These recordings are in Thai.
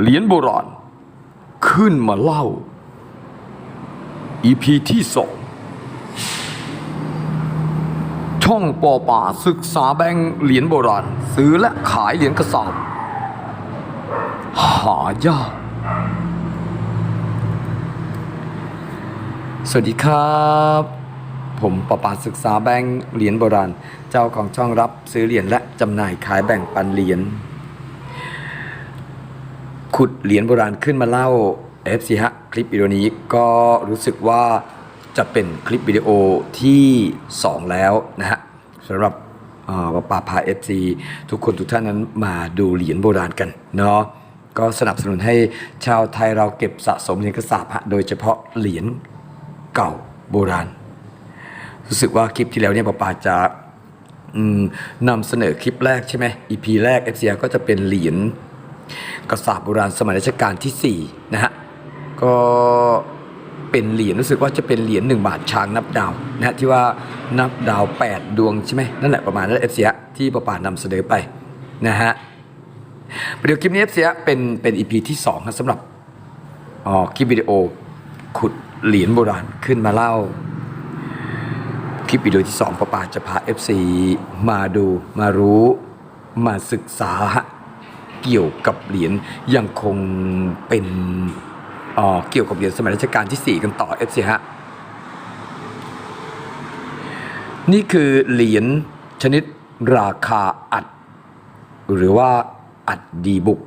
เหรียญโบราณ ขึ้นมาเล่า EP ที่สองช่องปอป่าศึกษาแบงค์เหรียญโบราณ ซื้อและขายเหรียญกระสอบหายากสวัสดีครับ ผมประปาศึกษาแบงค์เหรียญโบราณ เจ้าของช่องรับซื้อเหรียญและจำหน่ายขายแบ่งปันเหรียญ ขุดเหรียญโบราณขึ้นมาเล่า FC ฮะคลิปวิดีโอนี้ก็รู้สึกว่าจะเป็นคลิปวิดีโอที่ 2 แล้วนะฮะสำหรับอ่าป้าพา FC ทุกคนทุกท่านนั้นมาดูเหรียญโบราณกันเนาะก็สนับสนุนให้ชาวไทยเราเก็บสะสมเหรียญกระสาบฮะโดยเฉพาะเหรียญเก่าโบราณ รู้สึกว่าคลิปที่แล้วเนี่ยป้าปาจะนำเสนอคลิปแรกใช่ไหม EP แรก FC ก็จะเป็นเหรียญ กระสาโบราณสมัยรัชกาลที่4นะฮะก็เป็นเหรียญรู้สึกว่าจะเป็นเหรียญ1บาทช้างนับดาวนะฮะที่ว่านับดาว 8 ดวงใช่ไหมนั่นแหละประมาณนั้นเอฟเซียที่ประป่านำเสนอไปนะฮะเดี๋ยวคลิปนี้เอฟเซียเป็นเป็นอีพีที่2ครับสำหรับอ๋อคลิปวิดีโอขุดเหรียญโบราณขึ้นมาเล่าคลิปวิดีโอที่2ป้าป่าจะพา FC มาดูมารู้มาศึกษาฮะ เกี่ยวกับเหรียญยังคงเป็นเอ่อเกี่ยวกับเหรียญสมัยรัชกาลที่ 4 กันต่อ FC ฮะนี่คือเหรียญชนิดราคาอัด หรือว่าอัดดีบุก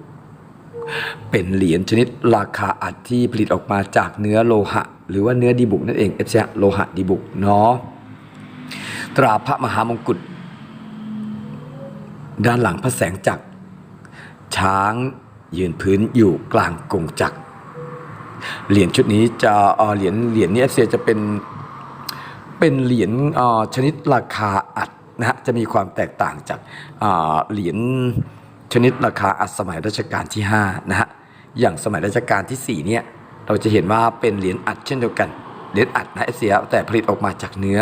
เป็นเหรียญชนิดราคาอัดที่ผลิตออกมาจากเนื้อโลหะ หรือว่าเนื้อดีบุกนั่นเอง FC ฮะโลหะดีบุกเนาะตราพระมหามงกุฎด้านหลังพระแสงจักร ช้างยืนพื้นอยู่กลางกงจักรเหรียญชุดนี้จะเหรียญเหรียญนี้เอฟจะเป็นเป็นเหรียญชนิดราคาอัดนะฮะจะมีความแตกต่างจากเหรียญชนิดราคาอัดสมัยรัชกาลที่5นะฮะอย่างสมัยรัชกาลที่4เนี่ยเราจะเห็นว่าเป็นเหรียญอัดเช่นเดียวกันเหรียญอัดนะเอฟซีแต่ผลิตออกมาจากเนื้อ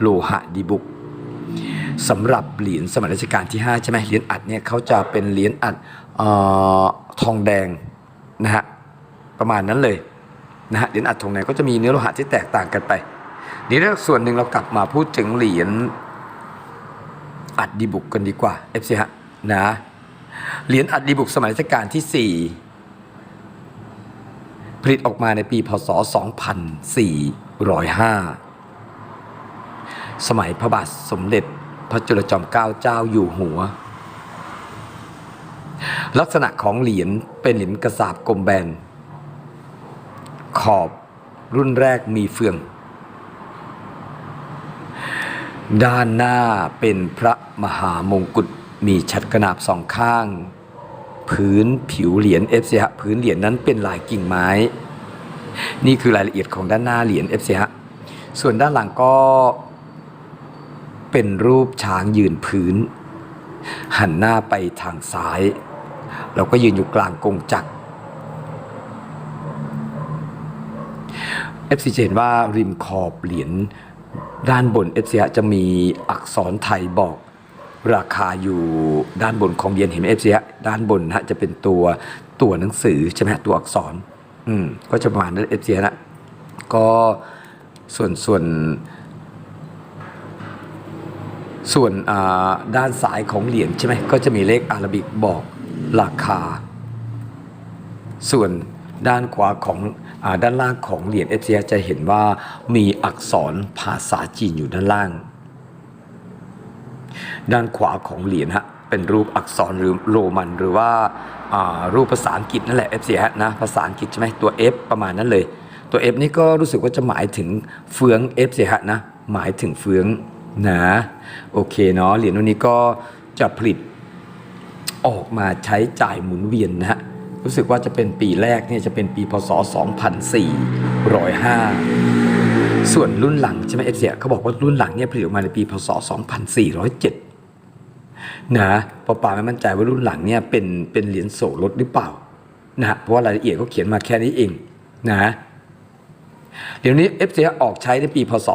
โลหะดีบุกสำหรับเหรียญสมัยรัชกาลที่5ใช่ไหมเหรียญอัดเนี่ยเขาจะเป็นเหรียญอัด ออทองแดงนะฮะประมาณนั้นเลยนะฮะเหรียญอัดทองแดงก็จะมีเนื้อโลหะที่แตกต่างกันไปนี่เรื่องส่วนหนึ่งเรากลับมาพูดถึงเหรียญอัดดีบุกกันดีกว่าเอฟซีฮะนะเหรียญอัดดีบุกสมัยรัชกาลที่ 4 ผลิตออกมาในปีพศ 2405 สมัยพระบาทสมเด็จพระจุลจอมเกล้าเจ้าอยู่หัว ลักษณะของเหรียญเป็นเหรียญกระสาบกลมแบน ขอบรุ่นแรกมีเฟือง ด้านหน้าเป็นพระมหามงกุฎมีชัดกระนาบสองข้าง พื้นผิวเหรียญเอฟซีฮะพื้นเหรียญนั้นเป็นลายกิ่งไม้ นี่คือรายละเอียดของด้านหน้าเหรียญเอฟซีฮะส่วนด้านหลังก็เป็นรูปช้างยืนพื้น หันหน้าไปทางซ้าย เราก็ยืนอยู่กลางกงจักร FC จะเห็นว่าริมขอบเหรียญด้านบน FC ฮะจะมีอักษรไทยบอกราคาอยู่ด้านบนของเหรียญเห็นไหม FC ฮะด้านบนฮะจะเป็นตัวตัวหนังสือใช่ไหมตัวอักษรอืมก็จะประมาณนั้น FC ฮะนะก็ส่วนส่วน ส่วนอ่าด้านซ้ายของเหรียญใช่ไหมก็จะมีเลขอารบิกบอก ราคา ส่วนด้านขวาของอด้านล่างของเหรียญเอฟซียจะเห็นว่ามีอักษรภาษาจีนอยู่ด้านล่าง ด้านขวาของเหรียญฮะเป็นรูปอักษรหรือโรมันหรือว่าารูปภาษาอังกฤษนั่นแหละ F 4ฮะนะภาษาอังกฤษใช่ไหมตัว F ประมาณนั้นเลย ตัว F นี่ก็รู้สึกว่าจะหมายถึงเฟือง F 4ฮะนะหมายถึงเฟืองนะโอเคเนาะเหรียญรุ่นนี้ก็จะผลิต ออกมาใช้จ่ายหมุนเวียนนะฮะรู้สึกว่าจะเป็นปีแรกเนี่ยจะเป็นปีพศ 2405 ส่วนรุ่นหลังใช่ไหมเอฟเสียเขาบอกว่ารุ่นหลังเนี่ยผลิตออกมาในปีพศ 2407 นะปอป่าไม่มั่นใจว่ารุ่นหลังเนี่ยเป็นเป็นเหรียญโสรถหรือเปล่านะฮะเพราะว่ารายละเอียดเขาเขียนมาแค่นี้เองนะเดี๋ยวนี้เอฟเออกใช้ในปีพศ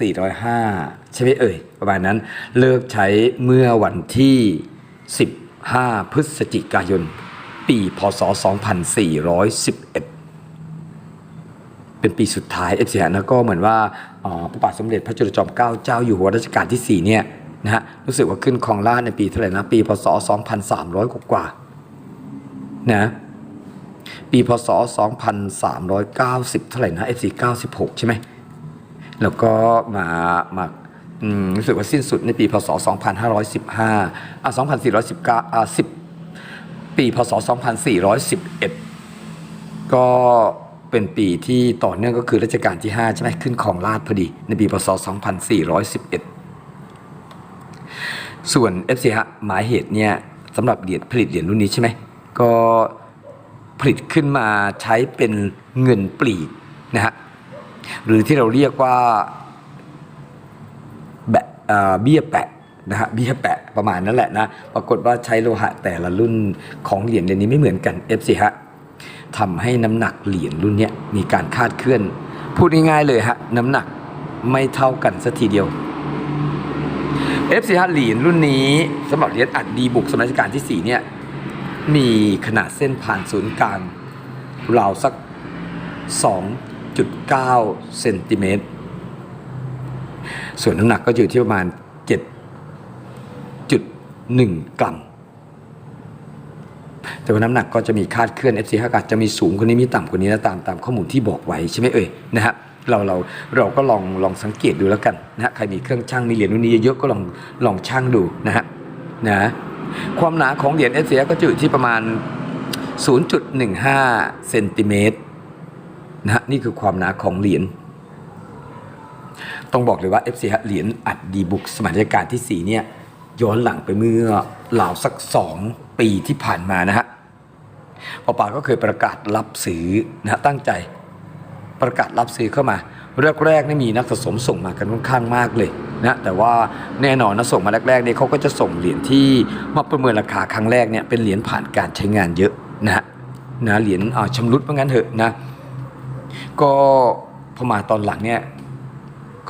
2405 ใช่ไหมเอ่ยประมาณนั้นเลิกใช้เมื่อวันที่ 5 พฤศจิกายน ปี พศ 2411 เป็นปีสุดท้ายเอฟซีฮะก็เหมือนว่าพระบาทสมเด็จพระจุลจอมเกล้าเจ้าอยู่หัวรัชกาลที่ 4 เนี่ยนะฮะรู้สึกว่าขึ้นครองราชในปีเท่าไหร่นะปี พศ 2300 กว่ากว่านะปี พศ 2390 เท่าไหร่นะ FC 96 ใช่ไหมแล้วก็มามา อืมรู้สึกว่าสิ้นสุดในปีพศ 2515อะ2419อะ10 ปีพศ 2411 ก็เป็นปีที่ต่อเนื่องก็คือรัชกาลที่ 5 ใช่ไหมขึ้นของราชพอดี ในปีพศ 2411 ส่วน FC ฮะหมายเหตุเนี่ยสำหรับเหรียญผลิตเหรียญรุ่นนี้ใช่ไหมก็ผลิตขึ้นมาใช้เป็นเงินปลีกนะฮะหรือที่เราเรียกว่า เบี้ยแปะนะฮะเบี้ยแปะประมาณนั้นแหละนะปรากฏว่าใช้โลหะแต่ละรุ่นของเหรียญเหรียญนี้ไม่เหมือนกัน F สิฮะทำให้น้ำหนักเหรียญรุ่นนี้มีการคาดเคลื่อน พูดง่ายๆเลยฮะน้ำหนักไม่เท่ากันสักทีเดียว F สิฮะเหรียญรุ่นนี้สำหรับเหรียญอัดดีบุกสมัยรัชกาลที่4เนี่ยมีขนาดเส้นผ่านศูนย์กลางราวสัก 2.9 เซนติเมตร ส่วนน้ำหนักก็อยู่ที่ประมาณ 7.1 กรัม แต่ว่าน้ำหนักก็จะมีคาดเคลื่อน FC 5กาจะมีสูงกว่านี้มีต่ำกว่านี้นะตามตามข้อมูลที่บอกไว้ใช่ไหมเอ่ยนะฮะเราเราเราก็ลองลองสังเกตดูแล้วกันนะฮะใครมีเครื่องช่างมีเหรียญรุ่นนี้เยอะก็ลองลองช่างดูนะฮะนะความหนาของเหรียญ FC ก็จะอยู่ที่ประมาณ 0.15เซนติเมตรนะฮะนี่คือความหนาของเหรียญ ต้องบอกเลยว่า FC ฮะเหรียญอัดดีบุกสมัยรัชกาลที่ 4 เนี่ย ย้อนหลังไปเมื่อราสัก 2 ปีที่ผ่านมานะฮะปอปาก็เคยประกาศรับซื้อนะฮะตั้งใจประกาศรับซื้อเข้ามาแรกๆนี่มีนักสะสมส่งมากันค่อนข้างมากเลยนะแต่ว่าแน่นอนนะส่งมาแรกๆเนี่ยเขาก็จะส่งเหรียญที่มาประเมินราคาครั้งแรกเนี่ยเป็นเหรียญผ่านการใช้งานเยอะนะนะเหรียญอ่าชำรุดว่าะงั้นเถอะนะก็พอมาตอนหลังเนี่ย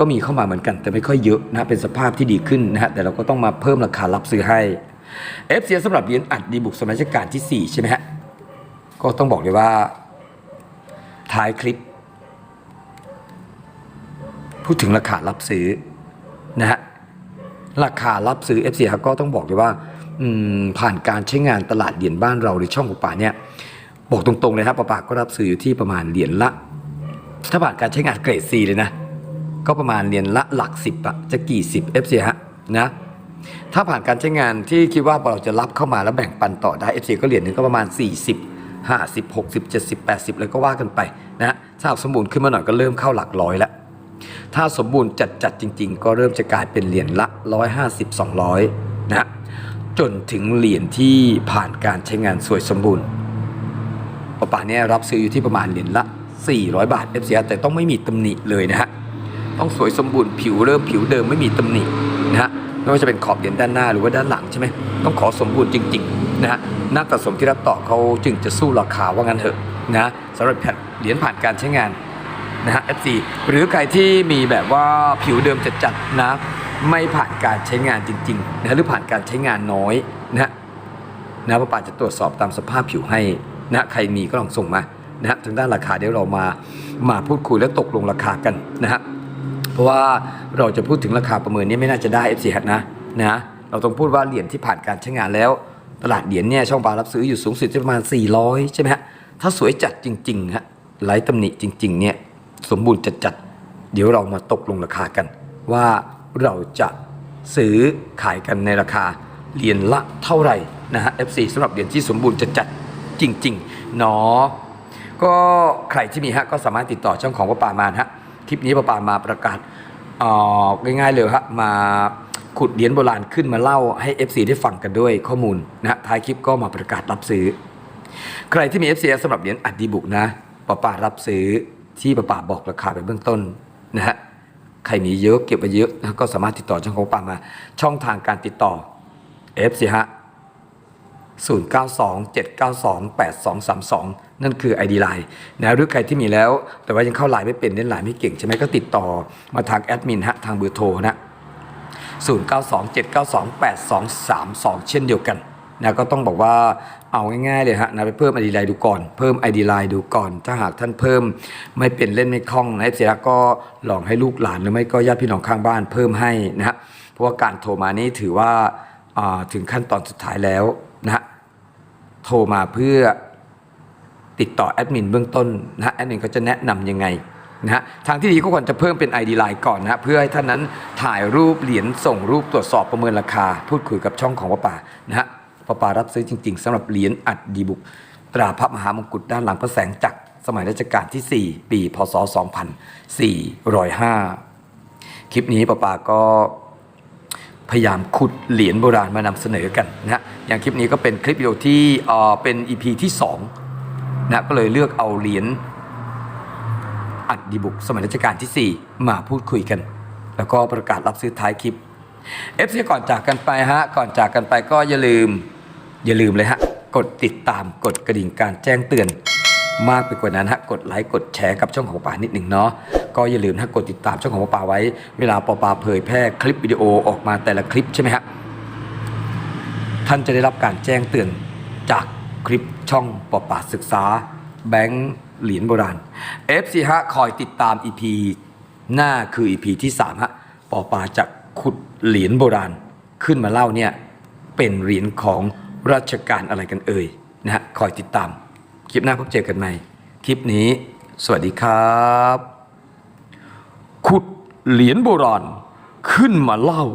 ก็มีเข้ามาเหมือนกัน แต่ไม่ค่อยเยอะนะเป็นสภาพที่ดีขึ้นนะฮะแต่เราก็ต้องมาเพิ่มราคารับซื้อให้ f อสำหรับเหรียญอัดดีบุกสมัยรัชกาลที่ 4 ใช่ไหมฮะ ก็ต้องบอกเลยว่าท้ายคลิป พูดถึงราคารับซื้อนะฮะราคารับซื้อ f อก็ต้องบอกเลยว่าผ่านการใช้งานตลาดเหรียญบ้านเราหรือช่องป่าเนี่ยบอกตรงๆเลยครับป้าปาก็รับซื้ออยู่ที่ประมาณเหรียญละถ้าผ่านการใช้งานเกรด C เลยนะ ก็ประมาณเหรียญละหลักสิบอะจะกี่สิบ FC ฮะนะถ้าผ่านการใช้งานที่คิดว่าเราจะรับเข้ามาแล้วแบ่งปันต่อได้ FC ก็เหรียญหนึ่งก็ประมาณ 40 50 60 70 80เลยก็ว่ากันไปนะฮะถ้าสมบูรณ์ขึ้นมาหน่อยก็เริ่มเข้าหลักร้อยแล้วถ้าสมบูรณ์จัดจัดๆจริง ๆ ก็เริ่มจะกลายเป็นเหรียญละ 150 200นะฮะจนถึงเหรียญที่ผ่านการใช้งานสวยสมบูรณ์ป่าเนี่ยรับซื้ออยู่ที่ประมาณเหรียญละ 400 บาท FC แต่ต้องไม่มีตำหนิเลยนะฮะ ต้องสวยสมบูรณ์ผิวเริ่มผิวเดิมไม่มีตำหนินะฮะไม่ว่าจะเป็นขอบเหรียญด้านหน้าหรือว่าด้านหลังใช่ไหมต้องขอสมบูรณ์จริงๆนะฮะนักสะสมที่รับต่อเขาจึงจะสู้ราคาว่างั้นเถอะนะสำหรับแผ่นเหรียญผ่านการใช้งานนะฮะ FC หรือใครที่มีแบบว่าผิวเดิมจัดๆนะไม่ผ่านการใช้งานจริงๆนะฮะหรือผ่านการใช้งานน้อยนะฮะนะป้าป่าจะตรวจสอบตามสภาพผิวให้นะใครมีก็ลองส่งมานะฮะทางด้านราคาเดี๋ยวเรามามาพูดคุยและตกลงราคากันนะฮะ เพราะว่าเราจะพูดถึงราคาประเมินนี้ไม่น่าจะได้ FC ฮัทนะนะเราต้องพูดว่าเหรียญที่ผ่านการใช้งานแล้ว ตลาดเหรียญเนี่ยช่องปลารับซื้ออยู่สูงสุดที่ประมาณ 400 ใช่ไหมฮะถ้าสวยจัดจริงๆฮะไร้ตำหนิจริง ๆ เนี่ยสมบูรณ์จัดๆเดี๋ยวเรามาตกลงราคากัน ว่าเราจะซื้อขายกันในราคาเหรียญละเท่าไหร่นะฮะ FC สำหรับเหรียญที่สมบูรณ์จัดๆจริงๆเนาะก็ใครที่มีฮะก็สามารถติดต่อช่องของป้าป่ามานฮะ ลิปนี้ป้าป่ามาประกาศง่ายๆเลยฮะมาขุดเหรียญโบราณขึ้นมาเล่าให้ FC ได้ฟังกันด้วยข้อมูลนะฮะท้ายคลิปก็มาประกาศรับซื้อ ใครที่มี FCS สำหรับเหรียญอัดดีบุกนะป้าป่ารับซื้อที่ป้าป่าบอกราคาไปเบื้องต้นนะฮะใครมีเยอะเก็บไว้เยอะก็สามารถติดต่อช่องของป้ามา ช่องทางการติดต่อ FC ฮะ0927928232 นั่นคือ ID Line นะหรือใครที่มีแล้ว แต่ว่ายังเข้าไลน์ไม่เป็นเล่นไลน์ไม่เก่งใช่ไหมก็ติดต่อมาทางแอดมินฮะทางเบอร์โทรนะ0927928232 เช่นเดียวกันนะก็ต้องบอกว่าเอาง่ายๆเลยฮะนะไปเพิ่ม ID ไลน์ดูก่อนเพิ่ม ID ไลน์ดูก่อน ถ้าหากท่านเพิ่มไม่เป็นเล่นไม่คล่องนะเสียก็ลองให้ลูกหลานหรือไม่ก็ญาติพี่น้องข้างบ้านเพิ่มให้นะฮะเพราะว่าการโทรมานี้ถือว่าอ่าถึงขั้นตอนสุดท้ายแล้วนะฮะโทรมาเพื่อ ติดต่อแอดมินเบื้องต้นนะฮะแอดมินก็จะแนะนำยังไงนะฮะทางที่ดีก็ควรจะเพิ่มเป็น ID Line ก่อนนะฮะเพื่อให้ท่านนั้นถ่ายรูปเหรียญส่งรูปตรวจสอบประเมินราคา พูดคุยกับช่องของป้าป่านะฮะป้าป่ารับซื้อจริง ๆสำหรับเหรียญอัดดีบุก ตราพระมหามงกุฎด้านหลังพระแสงจักรสมัยรัชกาลที่ 4 ปี พศ 2405 คลิปนี้ป้าป่าก็พยายามขุดเหรียญโบราณมานำเสนอกันนะฮะอย่างคลิปนี้ก็เป็นคลิปวิดีโอที่เอ่อเป็น EP ที่ 2 นะก็เลยเลือกเอาเหรียญอัดดีบุกสมัยรัชกาลที่ 4 มาพูดคุยกัน แล้วก็ประกาศรับซื้อท้ายคลิป FC ก่อนจากกันไปฮะ ก่อนจากกันไปก็อย่าลืม อย่าลืมเลยฮะ กดติดตามกดกระดิ่งการแจ้งเตือน มากไปกว่านั้นฮะ กดไลค์กดแชร์กับช่องของป่านิดหนึ่งเนาะก็อย่าลืมนะกดติดตามช่องของป่าไว้ เวลาปอปาเผยแพร่คลิปวิดีโอออกมาแต่ละคลิปใช่ไหมฮะท่านจะได้รับการแจ้งเตือนจากคลิป ช่องปอปาศึกษา แบงค์เหรียญโบราณ FC ฮะคอยติดตาม EP หน้าคือ EP ที่3ฮะปอปาจะขุดเหรียญโบราณ ขึ้นมาเล่าเนี่ยเป็นเหรียญของราชการอะไรกันเอ่ยนะฮะคอยติดตาม คลิปหน้าพบเจอกันใหม่ คลิปนี้ สวัสดีครับ ขุดเหรียญโบราณขึ้นมาเล่า